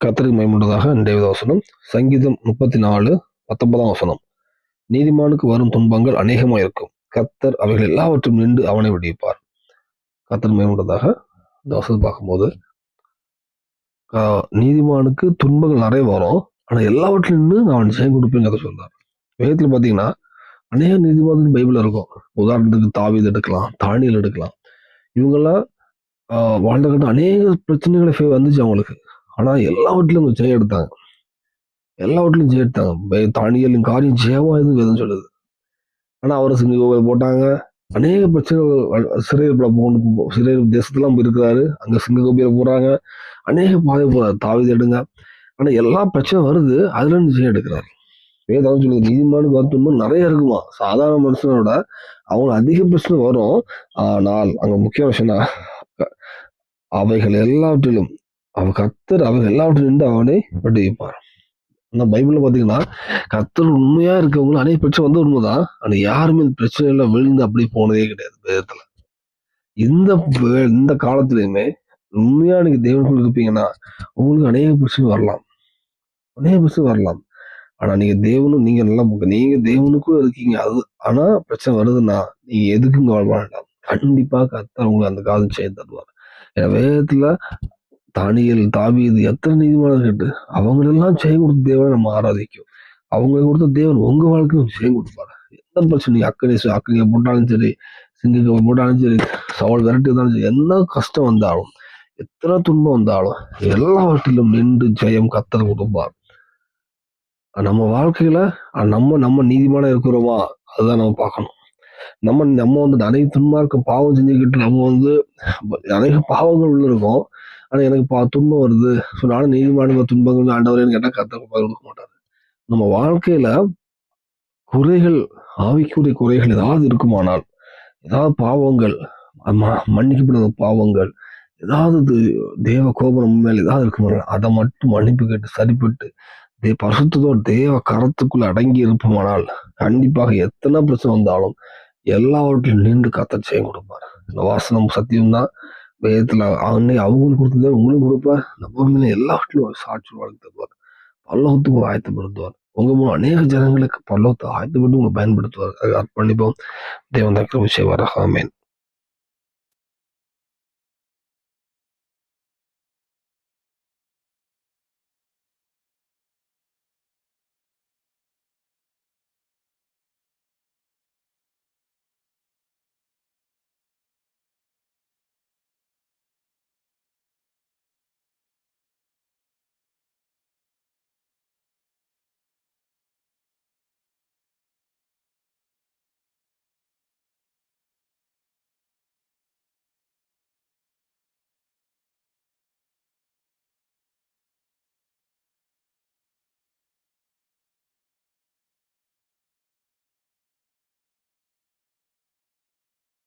கத்தருக்கு மயமுண்டதாக இன்றைய வசனம். சங்கீதம் முப்பத்தி நாலு பத்தொன்பதாம் வசனம். நீதிமானுக்கு வரும் துன்பங்கள் அநேகமாக இருக்கும். கத்தர் அவைகள் எல்லாவற்றும் நின்று அவனை விடுவிப்பார். கத்தர் மயமுண்டதாக இந்த வசனம் பார்க்கும்போது ஆஹ், நீதிமானுக்கு துன்பங்கள் நிறைய வரும் ஆனால் எல்லாவற்றிலும் நின்று நான் அவன் ஜெயம் கொடுப்பேன் கதை சொல்றார். வேகத்தில் பார்த்தீங்கன்னா அநேக நீதிமான பைபிள் இருக்கும். உதாரணத்துக்கு தாவீது எடுக்கலாம் தானியல் எடுக்கலாம். இவங்கெல்லாம் ஆஹ், வாழ்ந்த கட்ட அநேக பிரச்சனைகளை வந்துச்சு அவங்களுக்கு. ஆனால் எல்லாவற்றிலும் வீட்லையும் ஜெயம் எடுத்தாங்க. எல்லா வீட்லையும் ஜெயம் எடுத்தாங்க. தானியலும் காரியம் ஜெயமா எதுவும் எதுவும் சொல்லுது ஆனால் அவரை சிங்க போட்டாங்க. அநேக பிரச்சனைகள் சிறையில் போகணும் சிறையில் தேசத்துலாம் போய் இருக்கிறாரு அங்கே சிங்க போகிறாங்க அநேக பாதை போகிறாரு தாவீது எடுங்க ஆனால் எல்லா பிரச்சனையும் வருது. அதுல இருந்து ஜெயம் எடுக்கிறாரு. வேதம் சொல்லுது நீதிமானுக்கு வருத்தமும் நிறைய இருக்குமா? சாதாரண மனுஷனோட அவங்க அதிக பிரச்சனை வரும். ஆனால் அங்கே முக்கிய விஷயம்னா அவைகள் எல்லாவற்றிலும் அவன் கத்தர் அவைகள் எல்லாவற்றும் நின்று அவனை விடுவிப்பார் ஆனா பைபிள்ல பாத்தீங்கன்னா கத்தர் உண்மையா இருக்கவங்க அநேக பிரச்சனை வந்து உண்மைதான். ஆனா யாருமே இந்த பிரச்சனையில விழுந்து அப்படி போனதே கிடையாது வேதத்துல. இந்த வே- இந்த காலத்துலயுமே உண்மையா நீங்க தேவனுக்குள்ள இருப்பீங்கன்னா உங்களுக்கு அநேக பிரச்சனை வரலாம். அநேக பிரச்சனை வரலாம். ஆனா நீங்க தேவனும் நீங்க நல்லா போங்க நீங்க தேவனுக்கும் இருக்கீங்க. அது ஆனா பிரச்சனை வருதுன்னா நீங்க எதுக்கும் கவலை வேண்டாம் கண்டிப்பா கத்தர் உங்களுக்கு அந்த காலம் செய்து தருவார். ஏன்னா வேதத்துல தானியல் தாவீது எத்தனை நீதிமானம் கேட்டு அவங்களெல்லாம் செய்ய கொடுத்த தேவனை நம்ம ஆராதிக்கும். அவங்களை கொடுத்த தேவன் உங்க வாழ்க்கையும் செய்ய கொடுப்பாரு. எந்த பிரச்சனை அக்கறை அக்கறையை போட்டாலும் சரி சிங்கத்தை போட்டாலும் சரி சவால் விரட்டி இருந்தாலும் சரி என்ன கஷ்டம் வந்தாலும் எத்தனை துன்பம் வந்தாலும் எல்லாவற்றிலும் நின்று ஜெயம் கத்தல் கொடுப்பார். நம்ம வாழ்க்கையில நம்ம நம்ம நீதிமான இருக்கிறோமா? அதுதான் நம்ம பார்க்கணும். நம்ம நம்ம வந்து அனைத்து துன்மார்க்க பாவம் செஞ்சுக்கிட்டு நம்ம வந்து அநேக பாவங்கள் உள்ள இருக்கோம் ஆனா எனக்கு பா துன்பம் வருது. ஸோ நானும் நீதிமான துன்பங்கள் ஆண்டவரேன்னு கேட்டால் கத்த கொடுக்க மாட்டாரு. நம்ம வாழ்க்கையில குறைகள் ஆவிக்குரிய குறைகள் ஏதாவது இருக்குமானால் ஏதாவது பாவங்கள் ம- மன்னிக்கப்படாத பாவங்கள் ஏதாவது தேவ கோபுரம் மேல் ஏதாவது இருக்குமானால் அதை மட்டும் மன்னிப்பு கேட்டு சரிப்பட்டு தே பசுத்ததோட தேவ கரத்துக்குள்ள அடங்கி இருப்போமானால் கண்டிப்பாக எத்தனை பிரச்சனை வந்தாலும் எல்லாவற்றிலும் நின்று கத்த செய்ய கொடுப்பார். இந்த வாசனம் சத்தியம் தான் வேதத்தில் அன்னை அவங்களுக்கு கொடுத்ததே உங்களுக்கு கொடுப்பார் நம்ம மேலே எல்லாவற்றிலும் சாட்சி வாழ்க்கை தருவார் பல்லவத்துக்கு உங்களை ஆயத்தப்படுத்துவார் உங்கள் மூலம் அநேக ஜனங்களுக்கு பல்லவத்தை ஆயத்தப்பட்டு உங்களை பயன்படுத்துவார். அதை அர்ப்பணிப்போம். தேவன் தான் கிருபை வரகாமேன்